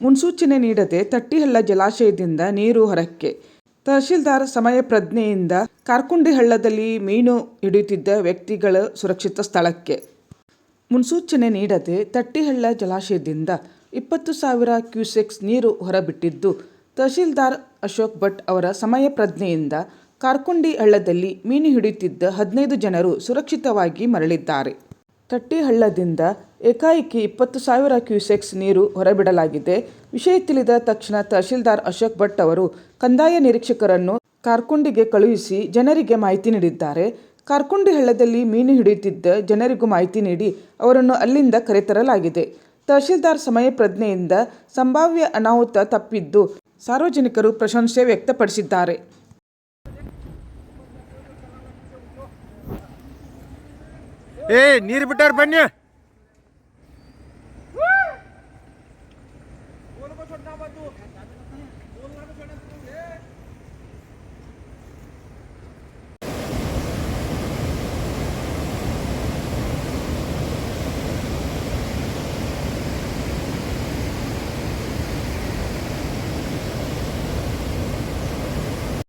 ಮುನ್ಸೂಚನೆ ನೀಡದೆ ತಟ್ಟಿಹಳ್ಳ ಜಲಾಶಯದಿಂದ ನೀರು ಹೊರಕ್ಕೆ. ತಹಶೀಲ್ದಾರ್ ಸಮಯ ಪ್ರಜ್ಞೆಯಿಂದ ಕಾರ್ಕುಂಡಿಹಳ್ಳದಲ್ಲಿ ಮೀನು ಹಿಡಿಯುತ್ತಿದ್ದ ವ್ಯಕ್ತಿಗಳ ಸುರಕ್ಷಿತ ಸ್ಥಳಕ್ಕೆ. ಮುನ್ಸೂಚನೆ ನೀಡದೆ ತಟ್ಟಿಹಳ್ಳ ಜಲಾಶಯದಿಂದ ಇಪ್ಪತ್ತು ಸಾವಿರ ಕ್ಯೂಸೆಕ್ಸ್ ನೀರು ಹೊರಬಿಟ್ಟಿದ್ದು, ತಹಶೀಲ್ದಾರ್ ಅಶೋಕ್ ಭಟ್ ಅವರ ಸಮಯ ಪ್ರಜ್ಞೆಯಿಂದ ಕಾರ್ಕುಂಡಿ ಹಳ್ಳದಲ್ಲಿ ಮೀನು ಹಿಡಿಯುತ್ತಿದ್ದ ಹದಿನೈದು ಜನರು ಸುರಕ್ಷಿತವಾಗಿ ಮರಳಿದ್ದಾರೆ. ತಟ್ಟಿಹಳ್ಳದಿಂದ ಏಕಾಏಕಿ ಇಪ್ಪತ್ತು ಸಾವಿರ ಕ್ಯೂಸೆಕ್ಸ್ ನೀರು ಹೊರಬಿಡಲಾಗಿದೆ. ವಿಷಯ ತಿಳಿದ ತಕ್ಷಣ ತಹಶೀಲ್ದಾರ್ ಅಶೋಕ್ ಭಟ್ ಅವರು ಕಂದಾಯ ನಿರೀಕ್ಷಕರನ್ನು ಕಾರ್ಕುಂಡಿಗೆ ಕಳುಹಿಸಿ ಜನರಿಗೆ ಮಾಹಿತಿ ನೀಡಿದ್ದಾರೆ. ಕಾರ್ಕುಂಡಿ ಹಳ್ಳದಲ್ಲಿ ಮೀನು ಹಿಡಿಯುತ್ತಿದ್ದ ಜನರಿಗೂ ಮಾಹಿತಿ ನೀಡಿ ಅವರನ್ನು ಅಲ್ಲಿಂದ ಕರೆತರಲಾಗಿದೆ. ತಹಶೀಲ್ದಾರ್ ಸಮಯ ಪ್ರಜ್ಞೆಯಿಂದ ಸಂಭಾವ್ಯ ಅನಾಹುತ ತಪ್ಪಿದ್ದು ಸಾರ್ವಜನಿಕರು ಪ್ರಶಂಸೆ ವ್ಯಕ್ತಪಡಿಸಿದ್ದಾರೆ. ಏ ನೀರು ಬಿಟ್ಟಾರ ಬನ್ನಿ.